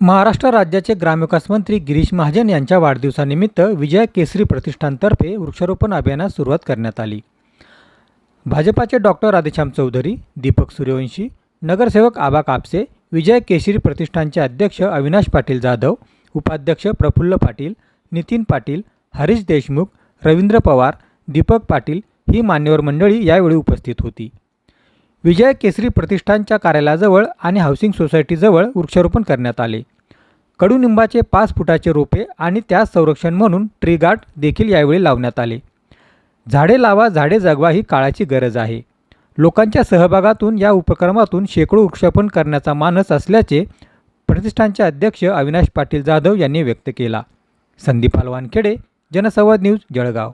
महाराष्ट्र राज्याचे ग्रामविकास मंत्री गिरीश महाजन यांच्या वाढदिवसानिमित्त विजय केसरी प्रतिष्ठानतर्फे वृक्षारोपण अभियानास सुरुवात करण्यात आली. भाजपाचे डॉक्टर राधेश्याम चौधरी दीपक सूर्यवंशी नगरसेवक आबा कापसे विजय केसरी प्रतिष्ठानचे अध्यक्ष अविनाश पाटील जाधव उपाध्यक्ष प्रफुल्ल पाटील नितीन पाटील हरीश देशमुख रवींद्र पवार दीपक पाटील ही मान्यवर मंडळी यावेळी उपस्थित होती. विजय केसरी प्रतिष्ठानच्या कार्यालयाजवळ आणि हाऊसिंग सोसायटीजवळ वृक्षारोपण करण्यात आले. कडुनिंबाचे पाच फुटाचे रोपे आणि त्यास संरक्षण म्हणून ट्री गार्ड देखील यावेळी लावण्यात आले. झाडे लावा झाडे जगवा ही काळाची गरज आहे. लोकांच्या सहभागातून या उपक्रमातून शेकडो वृक्षारोपण करण्याचा मानस असल्याचे प्रतिष्ठानचे अध्यक्ष अविनाश पाटील जाधव यांनी व्यक्त केला. संदीप हलवानखेडे जनसंवाद न्यूज जळगाव.